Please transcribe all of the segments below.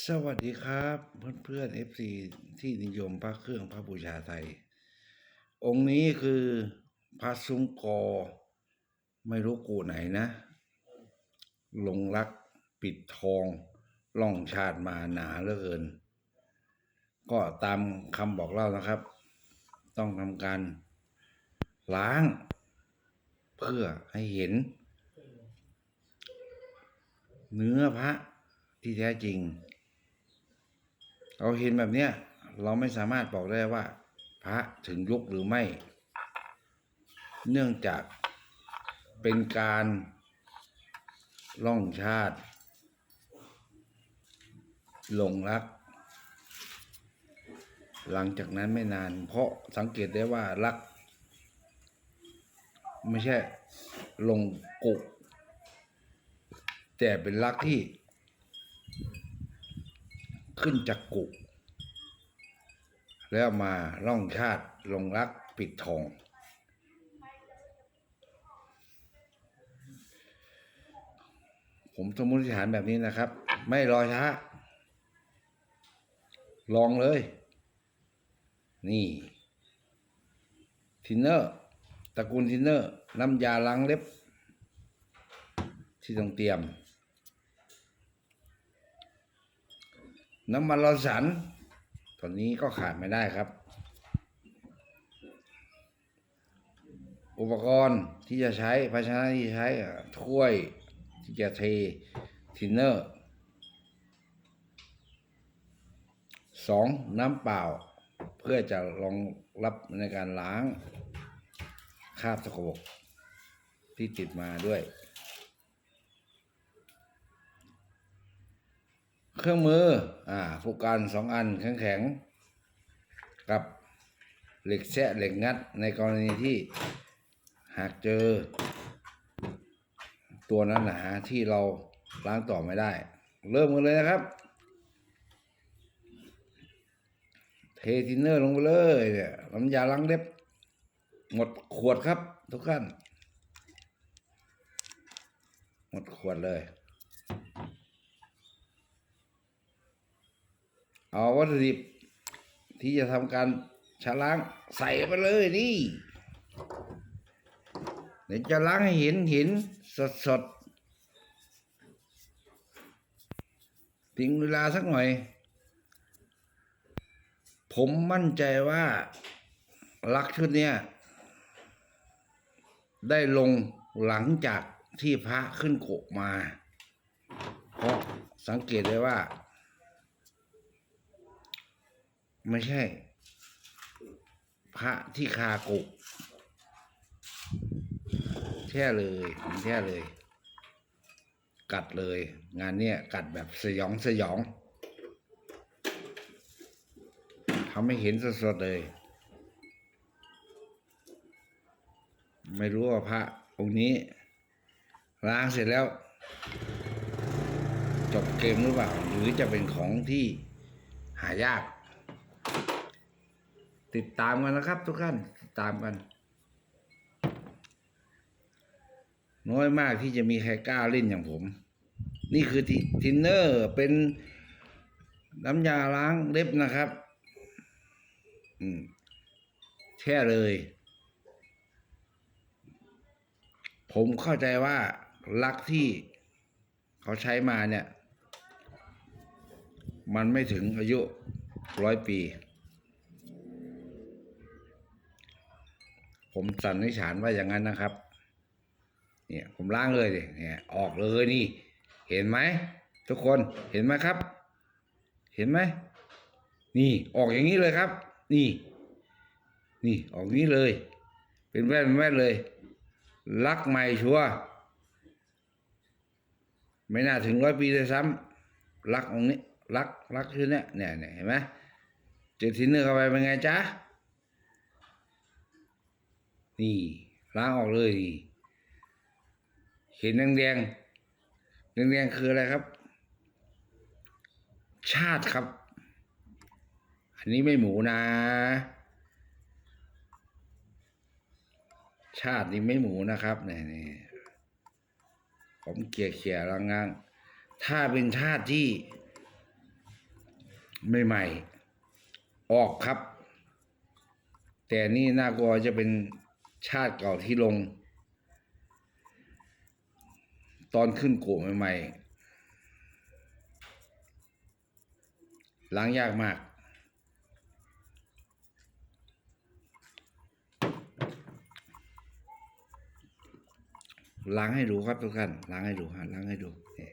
สวัสดีครับเพื่อนๆ FC ที่นิยมพระเครื่องพระบูชาไทย องค์นี้คือพระซุ้มกอ ไม่รู้กูไหนนะลงรักปิดทองล่องชาติมาหนาเหลือเกิน ก็ตามคำบอกเล่านะครับ ต้องทำการล้าง เพื่อให้เห็น เนื้อพระที่แท้จริง เราเห็นแบบเนี้ยเราไม่สามารถบอกได้ว่า พระถึงยุคหรือไม่ เนื่องจากเป็นการล่องชาติหลงรัก หลังจากนั้นไม่นาน เพราะสังเกตได้ว่ารัก ไม่ใช่ลงกุก แต่เป็นรักที่ ขึ้นจากกุกแล้วมาล่องชาติลงรักปิดทอง ผมสมมติฐานแบบนี้นะครับ ไม่รอช้า ลองเลย นี่ ทินเนอร์ตระกูลทินเนอร์ น้ำยาล้างเล็บ ที่ต้องเตรียม น้ำมันลอสันตัวนี้ก็ขาดไม่ได้ครับ อุปกรณ์ที่จะใช้ภาชนะที่ใช้ถ้วยที่จะเททินเนอร์สองน้ำเปล่า เพื่อจะรองรับในการล้างคราบสกปรกที่ติดมาด้วย เครื่องมือ อ่าผู้การสองอันแข็งๆกับเหล็กแซะเหล็กงัดในกรณีที่หากเจอ ตัวนั้นหนาที่เราล้างต่อไม่ได้ เริ่มกันเลยนะครับ เททินเนอร์ลงไปเลยเนี่ยน้ำยาล้างเล็บ หมดขวดครับ ทุกท่านหมดขวดเลย เอาวัตถุดิบที่จะทำการชะล้างใส่ไปเลยนี่เดี๋ยวจะล้างให้เห็นเห็นสดสดๆทิ้งเวลาสักหน่อย ผมมั่นใจว่าลักชุดเนี้ยได้ลงหลังจากที่พระขึ้นโกมา เพราะสังเกตได้ว่า ไม่ใช่ พระที่คากุกแช่เลยแช่เลย กัดเลย งานเนี้ยกัดแบบสยองสยองทำให้เห็นสดๆเลย ไม่รู้ว่าพระองค์นี้ล้างเสร็จแล้ว จบเกมหรือเปล่า หรือจะเป็นของที่หายาก ติดตามกันนะครับ ทุกท่านติดตามกัน น้อยมากที่จะมีใครกล้าเล่นอย่างผม นี่คือทิทินเนอร์เป็นน้ำยาล้างเล็บนะครับอืมแช่เลย ผมเข้าใจว่าลักที่เขาใช้มาเนี่ย มันไม่ถึงอายุร้อยปี ผมสันนิษฐานว่าอย่างนั้นนะครับ เนี่ยผมล้างเลยดิเนี่ยออกเลยนี่ เห็นไหมทุกคนเห็นไหมครับ เห็นไหมนี่ออกอย่างนี้เลยครับ นี่ นี่ออกนี้เลย เป็นแว่นแว่นเลยลักใหม่ชัวร์ไม่น่าถึงร้อยปีเลยซ้ำลักองนี้ลักลักชื่อเนี้ยเนี่ยเนี่ยเห็นไหมเจอทินเนอร์เข้าไปเป็นไงจ๊ะ นี่ล้างออกเลยนี่เห็นแดงแดงแดงๆคืออะไรครับ ชาติครับ อันนี้ไม่หมูนะ ชาตินี้ไม่หมูนะครับเนี่ยผมเกลี่ยเขี่ยๆลังงางถ้าเป็นชาติที่ใหม่ๆออกครับ แต่นี่น่ากลัวจะเป็น ชาติเก่าที่ลง ตอนขึ้นโกใหม่ๆล้างยากมาก ล้างให้ดูครับทุกท่านล้างให้ดูฮะล้างให้ดูนี่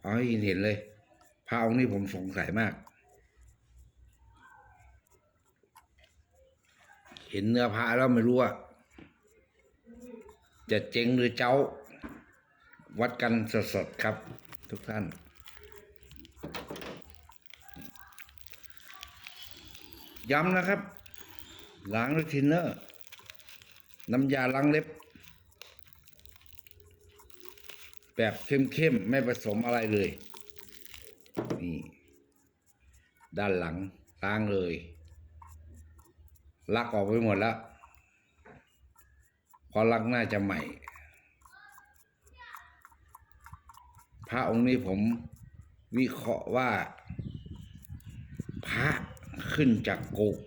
เอาให้เห็นเลยพระองค์นี้ผมสงสัยมาก เห็นเนื้อพระแล้วไม่รู้ว่า จะเจ๊งหรือเจ้า วัดกันสดๆครับ ทุกท่านย้ำนะครับ ล้างด้วยทินเนอร์ น้ำยาล้างเล็บ แบบเข้มๆ ไม่ผสมอะไรเลย นี่ ด้านหลังล้างเลย ลักออกไปหมดแล้ว พอลักน่าจะใหม่ พระองค์นี้ผมวิเคราะห์ว่า พระขึ้นจากกุก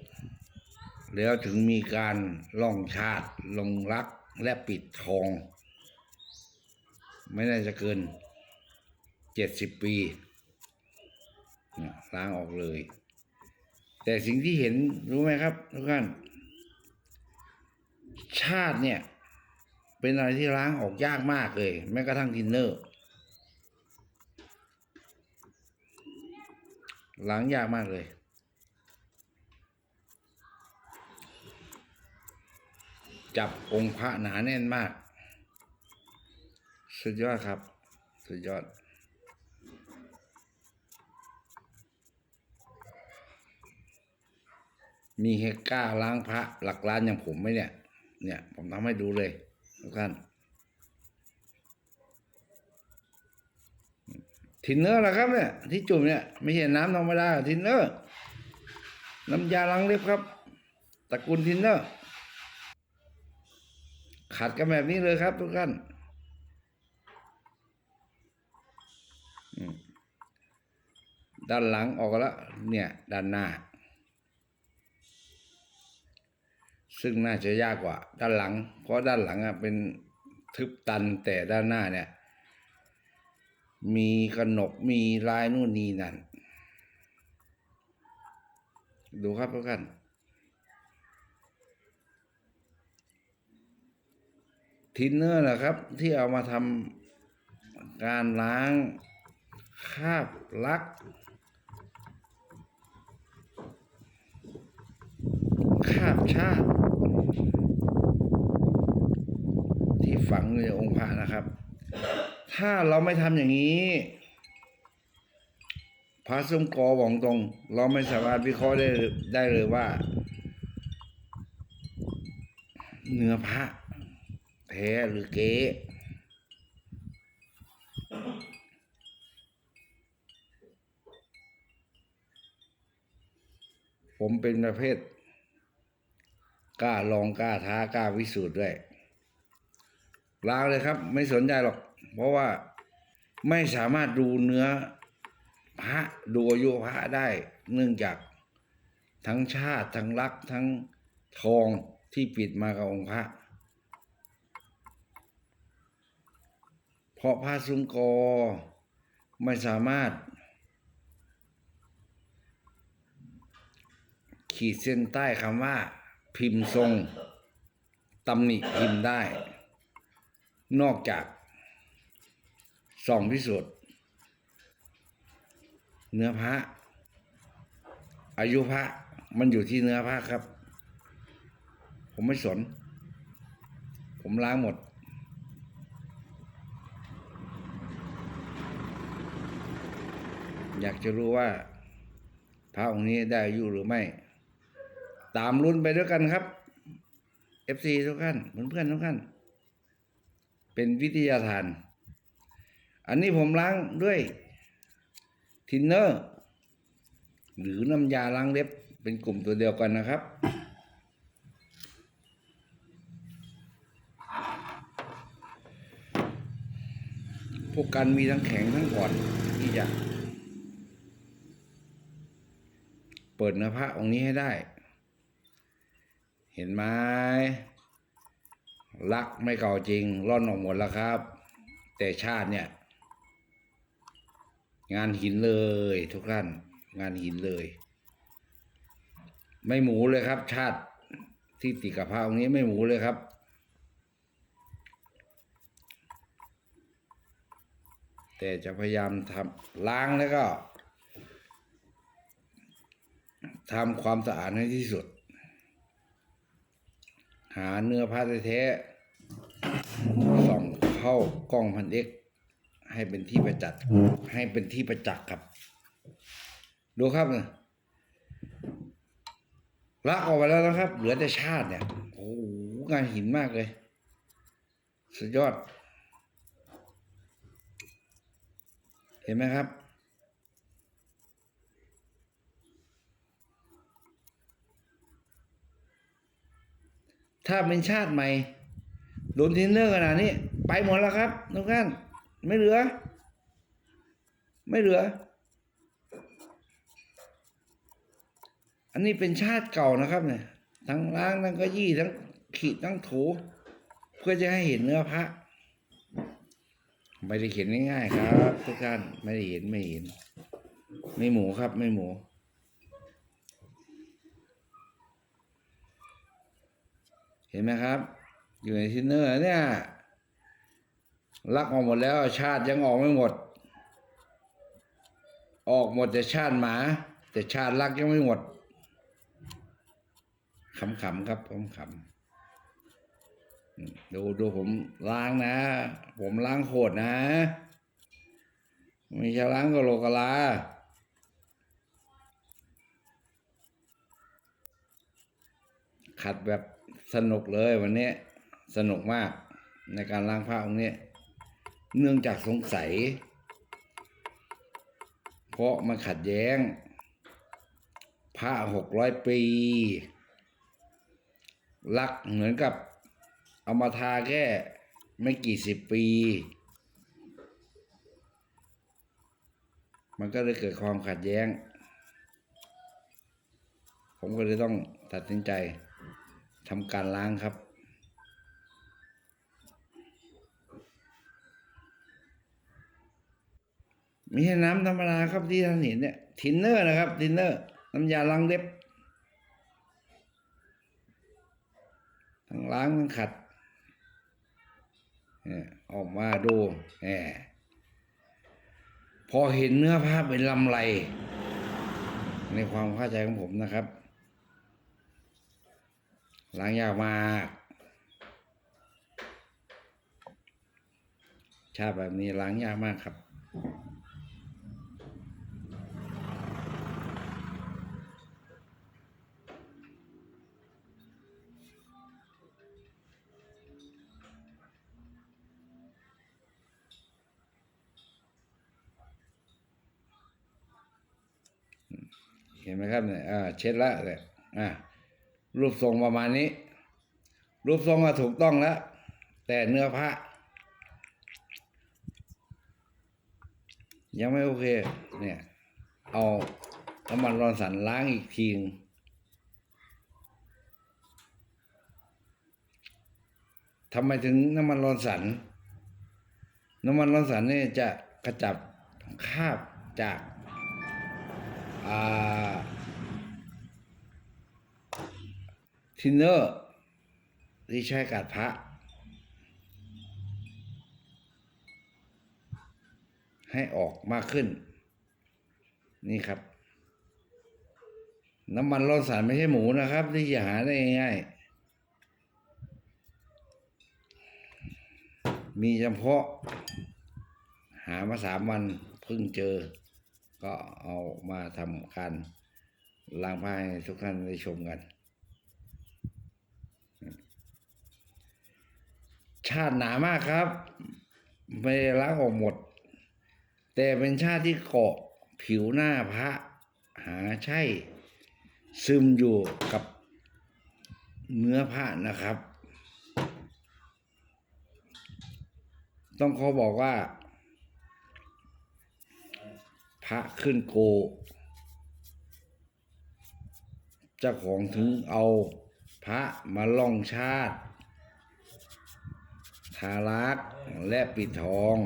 แล้วถึงมีการล่องชาติลงรักและปิดทอง ไม่น่าจะเกินเจ็ดสิบปีล้างออกเลย แต่สิ่งที่เห็นรู้ไหมครับทุกท่านชาติเนี่ย เป็นอะไรที่ล้างออกยากมากเลย แม้กระทั่งทินเนอร์ล้างยากมากเลย จับองค์พระหนาแน่นมาก สุดยอดครับ สุดยอดมีเฮกล้าล้างพระหลักล้านอย่างผมไหมเนี่ย เนี่ย ผมทำให้ดูเลย ทุกท่านทินเนอร์นะครับเนี่ยที่จุ่มเนี่ยไม่ใช่น้ำธรรมดาทินเนอร์น้ำยาล้างเล็บครับตระกูลทินเนอร์ขัดกันแบบนี้เลยครับ ทุกท่านด้านหลังออกแล้วเนี่ย ด้านหน้า ซึ่งน่าจะยากกว่าด้านหลัง เพราะด้านหลังอะเป็นทึบตันแต่ด้านหน้าเนี่ย มีขนกมีลายนู่นนี่นั่น ดูครับทุกท่านทินเนอร์แหละครับ ที่เอามาทำการล้างคราบลักคราบชาติ ที่ฝังอยู่ในองค์พระนะครับ ถ้าเราไม่ทำอย่างนี้ พระสมกอบอกตรง เราไม่สามารถวิเคราะห์ได้ได้เลยว่า เนื้อพระแท้หรือเก๊ผมเป็นประเภท กล้าลองกล้าท้ากล้าวิสูจน์ด้วย ลางเลยครับ ไม่สนใจหรอก เพราะว่าไม่สามารถดูเนื้อพระดูอายุพระได้ เนื่องจากทั้งชาติทั้งรักทั้งทองที่ปิดมากับองค์พระ เพราะพระสุงกอไม่สามารถ ขีดเส้นใต้คำว่า พิมพ์ทรงตำหนิพิมพ์ได้ นอกจากส่องพิสูจน์เนื้อพระ อายุพระมันอยู่ที่เนื้อพระครับ ผมไม่สน ผมล้างหมด อยากจะรู้ว่า พระองค์นี้ได้อายุหรือไม่ ตามรุ่นไปด้วยกันครับ FC ทุกท่านเพื่อนๆทุกท่าน เป็นวิทยาทาน อันนี้ผมล้างด้วยทินเนอร์ หรือน้ำยาล้างเล็บเป็นกลุ่มตัวเดียวกันนะครับ พวกกันมีทั้งแข็งทั้งอ่อนที่จะเปิดเนื้อพระองค์นี้ให้ได้ เห็นไหม รักไม่เก่าจริง ร่อนออกหมดแล้วครับ แต่ชาติเนี่ย งานหินเลย ทุกท่าน งานหินเลย ไม่หมูเลยครับ ชาติที่ติดกับพระองค์นี้ไม่หมูเลยครับ แต่จะพยายามทำล้างแล้วก็ทำความสะอาดให้ที่สุด หาเนื้อผ้าแท้ๆส่องเข้ากล้องพันเอ็กให้เป็นที่ประจักษ์ให้เป็นที่ประจักษ์ครับ ดูครับเนี่ยละออกไปแล้วนะครับ เหลือแต่ชาติเนี่ย โอ้โหงานหินมากเลย สุดยอด เห็นไหมครับ ถ้าเป็นชาติใหม่โดนทรนเนอร์ขนาดนี้ ไปหมดแล้วครับทุกท่านไม่เหลือ ไม่เหลือ อันนี้เป็นชาติเก่านะครับเนี่ย ทั้งล้างทั้งกระยี่ทั้งขีดทั้งถูเพื่อจะให้เห็นเนื้อพระไม่ได้เขียนง่ายๆครับ ทุกท่านไม่ได้เห็นไม่เห็น ไม่หมูครับ ไม่หมู เห็นไหมครับ อยู่ในทินเนอร์เนี่ยลักออกหมดแล้วชาติยังออกไม่หมด ออกหมดแต่ชาติหมา แต่ชาติลักยังไม่หมดขำๆครับขำๆดูดูผมล้างนะ ผมล้างโคตรนะไม่ใช่ล้างกะโหลกกะลาขัดแบบ สนุกเลยวันนี้สนุกมากในการล้างผ้าองค์นี้ เนื่องจากสงสัย เพราะมันขัดแย้งผ้าหกร้อยปี ลักเหมือนกับเอามาทาแค่ไม่กี่สิบปี มันก็เลยเกิดความขัดแย้ง ผมก็เลยต้องตัดสินใจ ทำการล้างครับ ไม่ใช่น้ำธรรมดาครับที่ท่านเห็นเนี่ยทินเนอร์นะครับทินเนอร์น้ำยาล้างเล็บทั้งล้างทั้งขัดออกมาดูแหมพอเห็นเนื้อผ้าเป็นลำไร ในความเข้าใจของผมนะครับ ล้างยากมากชาติแบบนี้ล้างยากมากครับ เห็นไหมครับเนี่ยอ่าเช็ดละเลยอ่า รูปทรงประมาณนี้ รูปทรงก็ถูกต้องแล้ว แต่เนื้อผ้า ยังไม่โอเค เนี่ย เอาน้ำมันร้อนสันล้างอีกทีนึงทำไมถึงน้ำมันร้อนสัน น้ำมันร้อนสันนี่จะกระจับคราบจาก อ่า ทินเนอร์ที่ใช้กัดพระให้ออกมากขึ้น นี่ครับ น้ำมันร้อนสารไม่ใช่หมูนะครับ ที่จะหาได้ง่ายๆมีเฉพาะ หามาสามวันเพิ่งเจอ ก็เอามาทำการล้างผ้าให้ทุกท่านได้ชมกัน ชาติหนามากครับ ไม่ได้ล้างออกหมด แต่เป็นชาติที่เกาะผิวหน้าพระหาใช่ ซึมอยู่กับเนื้อผ้านะครับ ต้องขอบอกว่า พระขึ้นโก เจ้าของถึงเอาพระมาล่องชาติ ทารักและปิดทอง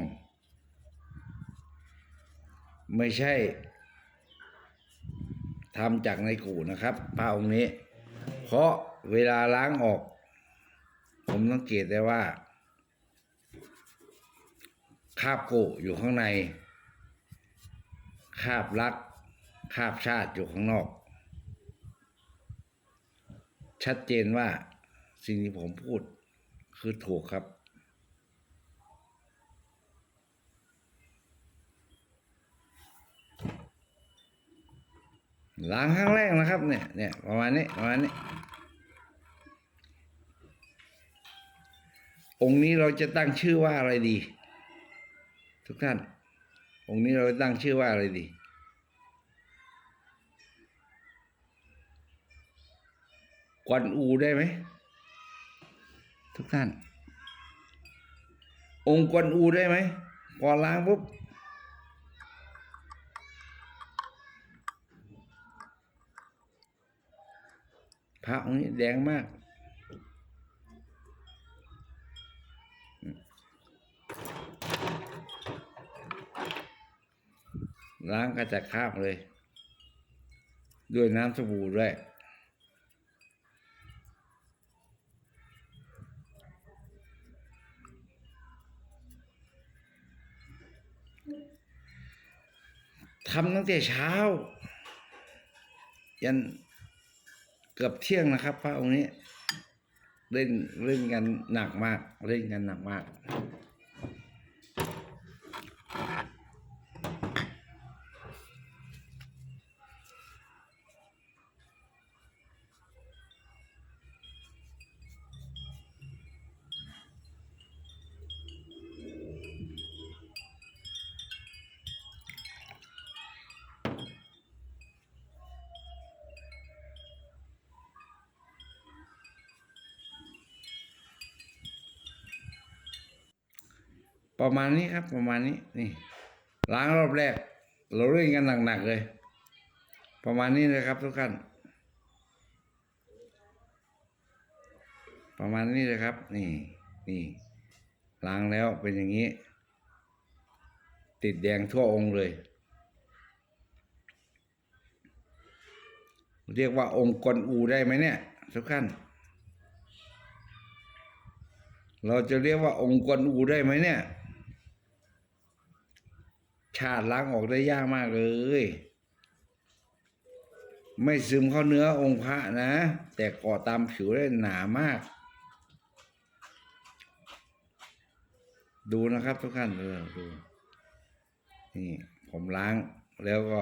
ไม่ใช่ทำจากในกูนะครับพระองค์นี้ เพราะเวลาล้างออก ผมสังเกตได้ว่าคาบโกอยู่ข้างใน คาบรัก คาบชาติอยู่ข้างนอก ชัดเจนว่าสิ่งที่ผมพูดคือถูกครับ ล้างครั้งแรกนะครับเนี่ยเนี่ยประมาณนี้ประมาณนี้ องค์นี้เราจะตั้งชื่อว่าอะไรดี ทุกท่าน องค์นี้เราจะตั้งชื่อว่าอะไรดีกวนอูได้ไหมทุกท่าน องค์กวนอูได้ไหมพอล้างปุ๊บ พระองค์นี้แดงมาก ล้างกระจัดคราบเลย ด้วยน้ำสบู่ด้วยทำตั้งแต่เช้า ยัน เกือบเที่ยงนะครับ พระองค์นี้ เล่นเล่นกันหนักมาก เล่นกันหนักมาก ประมาณนี้ครับ ประมาณนี้นี่ล้างรอบแรก เราเล่นกันหนักๆเลย ประมาณนี้เลยครับทุกท่านประมาณนี้เลยครับ นี่นี่ล้างแล้วเป็นอย่างนี้ ติดแดงทั่วองค์เลย เรียกว่าองค์กวนอูได้ไหมเนี่ยทุกท่านเราจะเรียกว่าองค์กวนอูได้ไหมเนี่ย ชาติล้างออกได้ยากมากเลย ไม่ซึมเข้าเนื้อองค์พระนะ แต่เกาะตามผิวได้หนามาก ดูนะครับทุกท่านเออดูนี่ผมล้างแล้วก็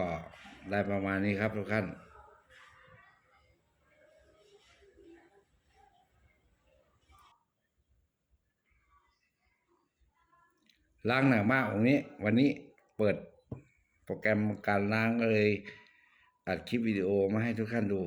ได้ประมาณนี้ครับทุกท่านล้างหนักมากองนี้ วันนี้ เปิดโปรแกรมการล้างเลยอัดคลิปวิดีโอมาให้ทุกท่านดู